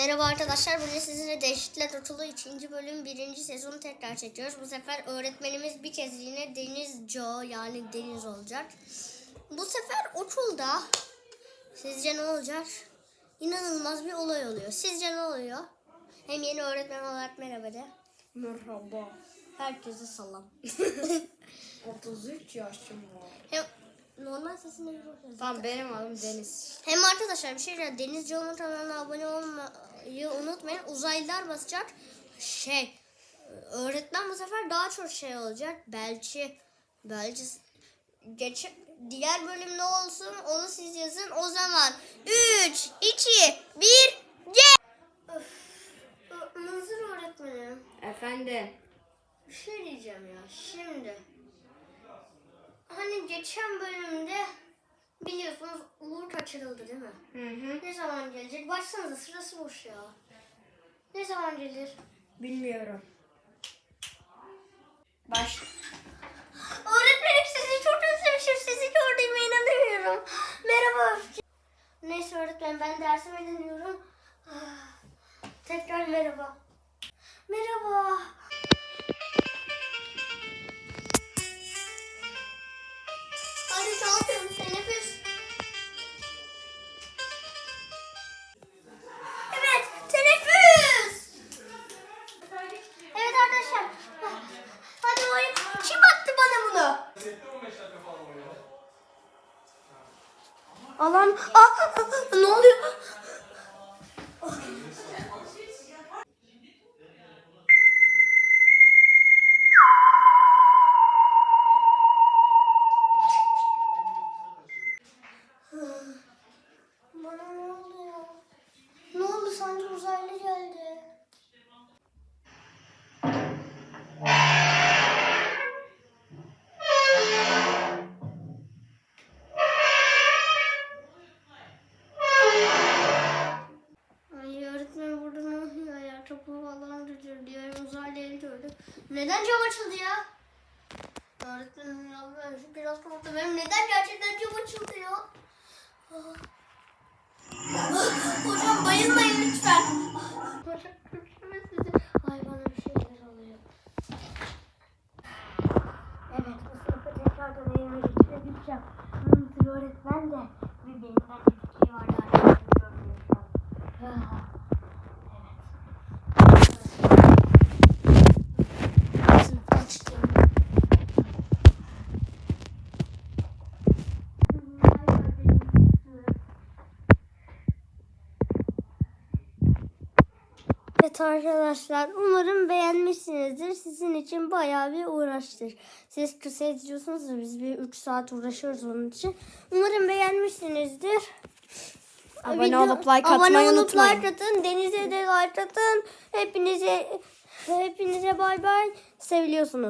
Merhaba arkadaşlar. Bugün sizinle Değişikler Otulu 2. bölüm 1. sezonu tekrar çekiyoruz. Bu sefer öğretmenimiz bir kez yine Deniz Joe yani Deniz olacak. Bu sefer okulda sizce ne olacak? İnanılmaz bir olay oluyor. Sizce ne oluyor? Hem yeni öğretmen olarak merhaba de. Merhaba. Herkese salam. 33 yaşım var. Hem normal sesinde bir Tamam benim adım Deniz. Hem arkadaşlar bir şey diyeceğim. Deniz Can'ın kanalına abone olmayı unutmayın. Uzaylılar basacak. Şey öğretmen bu sefer daha çok şey olacak. Belki belki geç diğer bölüm ne olsun onu siz yazın. O zaman 3 2 1 C Mızır öğretmenim Efendim. bir şey diyeceğim ya şimdi. Hani geçen bölümde biliyorsunuz Uğur kaçırıldı değil mi? Hı hı. Ne zaman gelecek? Baksanıza sırası boş ya. Ne zaman gelir? Bilmiyorum. Baş. Öğretmenim sizi çok özlemişim. Sizi gördüğüme inanamıyorum. Merhaba Öfke. Neyse öğretmen ben dersime dönüyorum. Ah, Tekrar merhaba. Merhaba. Alan. Aa, ne oluyor? Bana ne oluyor? Ne oldu sanki uzaylı geldi. Neden cam açıldı ya? Öğretmenim ya biraz korktum. Benim neden gerçekten cam açıldı ya? Ah. Hocam bayılmayın lütfen. Hocam kurtarın sizi. Ay bana bir şeyler oluyor. Evet bu sınıfı tekrardan elime geçirebileceğim. Öğretmen de bir beyinden bir şey var yani. Görmüyor şu an. Ah, Evet. Sınıftan çıkıyorum. Evet arkadaşlar umarım beğenmişsinizdir. Sizin için bayağı bir uğraştır. Siz kısa izliyorsunuz da biz bir 3 saat uğraşıyoruz onun için. Umarım beğenmişsinizdir. Abone Video- olup like abone atmayı olup unutmayın. like atın. Deniz'e de like atın. Hepinize hepinize bay bay. Seviliyorsunuz.